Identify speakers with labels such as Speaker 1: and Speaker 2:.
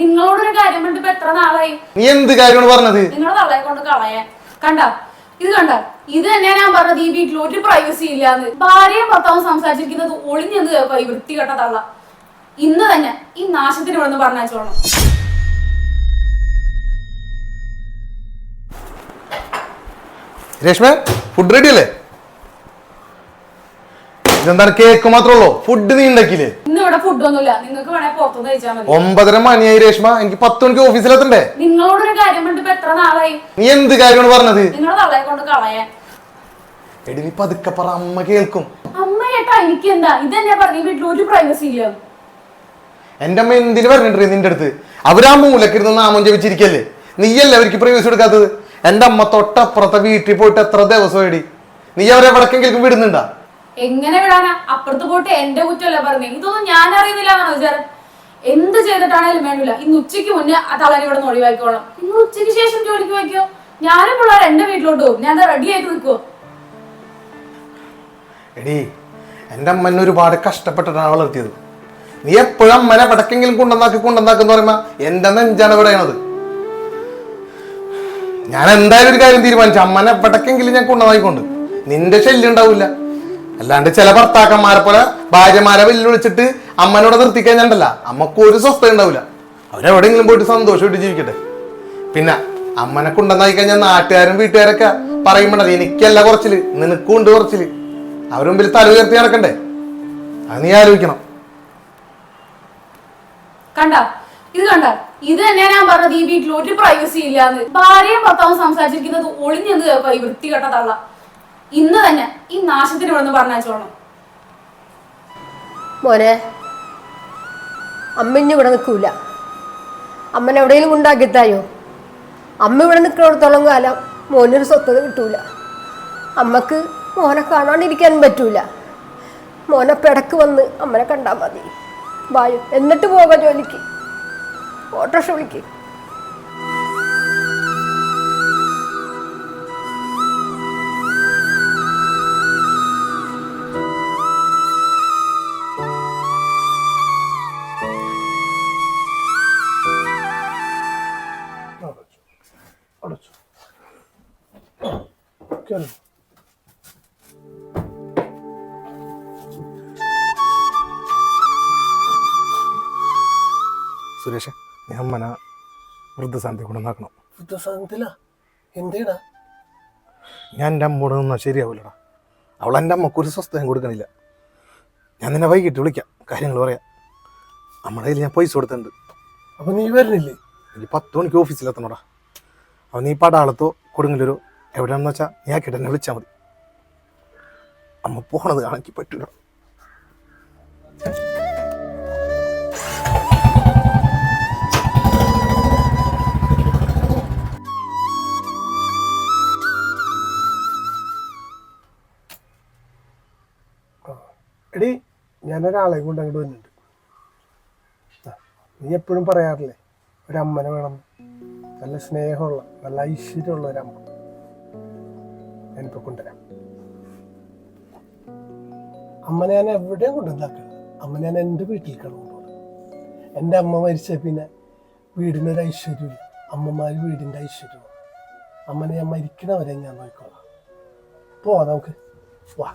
Speaker 1: നിങ്ങളോടൊരു കാര്യം പറഞ്ഞിട്ട് എത്ര നാളായി?
Speaker 2: നീ എന്ത് കാര്യമാണ് പറഞ്ഞത്?
Speaker 1: നിങ്ങൾ തള്ളയെ കൊണ്ട് കളയാൻ കണ്ട? ഇത് കണ്ട? ഇത് തന്നെയാ ഞാൻ പറഞ്ഞത് ഈ വീട്ടിൽ ഒരു പ്രൈവസി ഇല്ലാന്ന്. ഭാര്യയും ഭർത്താവും സംസാരിച്ചിരിക്കുന്നത് ഒളിഞ്ഞെന്ന് കേൾക്കുക ഈ വൃത്തികെട്ട തള്ള. ഇന്ന് തന്നെ ഈ നാശത്തിന് ഇവിടെ നിന്ന് പറഞ്ഞോണം
Speaker 2: രേഷ്മ ഫുഡ് റെഡി അല്ലേ? ഇതെന്താണ് കേക്ക് മാത്രമല്ലോ ഫുഡ് നീ ഉണ്ടാക്കിയില്ലേ?
Speaker 1: ഇവിടെ ഫുഡൊന്നുമില്ല നിങ്ങൾക്ക് വേണേ പുറത്തുനിന്ന് കഴിച്ചാൽ മതി.
Speaker 2: ഒമ്പതര മണിയായി രേഷ്മ. എനിക്ക് പത്ത് മണിക്ക് ഓഫീസിലെത്തണ്ടേ
Speaker 1: നിങ്ങളോടൊരു കാര്യം പറഞ്ഞിട്ട് ഇപ്പൊ എത്ര നാളായി?
Speaker 2: നീ എന്ത് കാര്യമാണ് പറഞ്ഞത്?
Speaker 1: തള്ളയെ കൊണ്ട്
Speaker 2: എടി നീ പതുക്കെ പറ അമ്മ കേൾക്കും.
Speaker 1: അമ്മ ഏട്ടാ എനിക്ക് എന്താ? പറഞ്ഞു? വീട്ടിൽ ഒരു പ്രൈവസി ഇല്ല.
Speaker 2: എന്റെ അമ്മ എന്തിനു പറഞ്ഞിട്ടുണ്ട് നിന്റെ അടുത്ത്? അവരാ മൂലക്കിരുന്ന് നാമം ജപിച്ചിരിക്കല്ലേ? നീയല്ലേ അവർക്ക് പ്രൈവസി കൊടുക്കാത്തത്? എന്റെ അമ്മ തൊട്ടപ്പുറത്തെ വീട്ടിൽ പോയിട്ട് എത്ര ദിവസം എടി? നീ അവരെ വടക്കെങ്കിലും വിടുന്നുണ്ടാ?
Speaker 1: എങ്ങനെ വിടാനാ? അപ്പുറത്ത് പോട്ട് എന്റെ കുറ്റമല്ല പറഞ്ഞേ? ഇതൊന്നും ഞാൻ അറിയുന്നില്ല എന്നാണോ വിചാരം? എന്ത് ചെയ്തിട്ടാണേലും വേണ്ടില്ല ഇന്ന് ഉച്ചയ്ക്ക് മുന്നേ ആ തളനി ഇവിടെ നിന്ന് ഒഴിവാക്കിക്കോളാം ഇന്ന് ഉച്ചയ്ക്ക് ശേഷം ജോലിക്ക് വയ്ക്കോ ഞാനും പിള്ളേർ എന്റെ വീട്ടിലോട്ട് പോകും. ഞാൻ റെഡി ആയിട്ട് നിൽക്കുവോ
Speaker 2: എന്റെ അമ്മ എന്നെ ഒരുപാട് കഷ്ടപ്പെട്ടിട്ടാണ് വളർത്തിയത് നീ എപ്പോഴും അമ്മനെ പടക്കെങ്കിലും കൊണ്ടുവന്നാക്കി കൊണ്ടുവന്നാക്കെന്ന് പറയുമ്പോ എന്റെ നെഞ്ചാണ് പറയണത് ഞാൻ എന്തായാലും ഒരു കാര്യം തീരുമാനിച്ചു. അമ്മനെ പടക്കെങ്കിലും ഞാൻ കൊണ്ടുവന്നാക്കിക്കൊണ്ട് നിന്റെ ശല്യം ഉണ്ടാവില്ല അല്ലാണ്ട് ചില ഭർത്താക്കന്മാരെ പോലെ ഭാര്യമാരെ വെല്ലുവിളിച്ചിട്ട് അമ്മനോട് നിർത്തിക്കഴിഞ്ഞാണ്ടല്ല അമ്മയ്ക്ക് ഒരു സ്വസ്ഥ ഉണ്ടാവില്ല. അവരെവിടെയെങ്കിലും പോയിട്ട് സന്തോഷമായിട്ട് ജീവിക്കട്ടെ. പിന്നെ അമ്മനെ കൊണ്ടുവന്നായി കഴിഞ്ഞാൽ നാട്ടുകാരും വീട്ടുകാരൊക്കെ പറയുമ്പോണ്ടത് എനിക്കല്ല കുറച്ചിൽ നിനക്കും ഉണ്ട് കുറച്ചിൽ. അവർ മുമ്പിൽ തല ഉയർത്തി നടക്കണ്ടേ? അത് നീ ആലോചിക്കണം.
Speaker 1: കണ്ട? ഇത് കണ്ട? ഇത് തന്നെ ഞാൻ പറഞ്ഞത് ഈ വീട്ടിൽ ഒരു പ്രൈവസി ഇല്ലാന്ന്. ഭാര്യയും ഭർത്താവും സംസാരിച്ചിരിക്കുന്നത് ഒളിഞ്ഞെന്ന് കേൾക്കുക ഈ വൃത്തികെട്ട തള്ള. ഇന്ന് തന്നെ ഈ നാശത്തിന് ഇവിടെ നിന്ന് പറഞ്ഞോണം
Speaker 3: മോനെ അമ്മ ഇവിടെ നിൽക്കൂല. അമ്മനെ എവിടെയെങ്കിലും ഉണ്ടാക്കിത്തായോ അമ്മ ഇവിടെ നിൽക്കുന്നിടത്തോളം കാലം മോനൊരു സ്വത്ത് കിട്ടൂല. അമ്മയ്ക്ക് മോനെ കാണാണ്ടിരിക്കാൻ പറ്റൂല. മോനെ പിടക്ക് വന്ന് അമ്മനെ കണ്ടാൽ മതി. വായു എന്നിട്ട് പോകാം ജോലിക്ക്. ഓട്ടോറിക്ഷ വിളിക്ക്.
Speaker 2: സുരേഷ് നീ അമ്മനെ വൃദ്ധസ്ഥാനത്തെ കൊണ്ടുവന്നാക്കണം.
Speaker 4: വൃദ്ധസാധനത്തില എന്തേടാ
Speaker 2: ഞാൻ എന്റെ അമ്മോട് നിന്നാൽ ശരിയാവില്ലടാ അവൾ എന്റെ അമ്മയ്ക്ക് ഒരു സ്വസ്ഥതയും കൊടുക്കണില്ല. ഞാൻ നിന്നെ വൈകിട്ട് വിളിക്കാം. കാര്യങ്ങൾ പറയാം. നമ്മുടെ കയ്യിൽ ഞാൻ പൈസ കൊടുത്തിട്ടുണ്ട്.
Speaker 4: അപ്പൊ നീ വരുന്നില്ലേ
Speaker 2: എനിക്ക് പത്ത് മണിക്ക് ഓഫീസിലെത്തണടാ. അവൻ നീ പാടാളത്തോ കൊടുങ്ങല്ലൂരോ എവിടെയാണെന്ന് വെച്ചാൽ നീ ആ കിടന്നെ വിളിച്ചാൽ മതി. അമ്മ പോണത് കാണിക്ക് പറ്റൂല.
Speaker 4: എടി ഞാനൊരാളെ കൊണ്ട് അങ്ങോട്ട് വന്നിട്ടുണ്ട്. നീ എപ്പോഴും പറയാറില്ലേ ഒരമ്മനെ വേണം നല്ല സ്നേഹമുള്ള നല്ല ഐശ്വര്യമുള്ള ഒരമ്മ എനിക്ക് കൊണ്ടുവരാം. അമ്മ ഞാൻ എവിടെയും കൊണ്ടുവന്നാക്കണം അമ്മ ഞാൻ എന്റെ വീട്ടിലേക്കാണ് കൊണ്ടുപോകുന്നത്. എന്റെ അമ്മ മരിച്ച പിന്നെ വീടിനൊരു ഐശ്വര്യമില്ല. അമ്മമാർ വീടിന്റെ ഐശ്വര്യമാണ്. അമ്മനെ ഞാൻ മരിക്കണവരെ ഞാൻ നോക്കിക്കോളാം. പോവാം നമുക്ക്. വാ.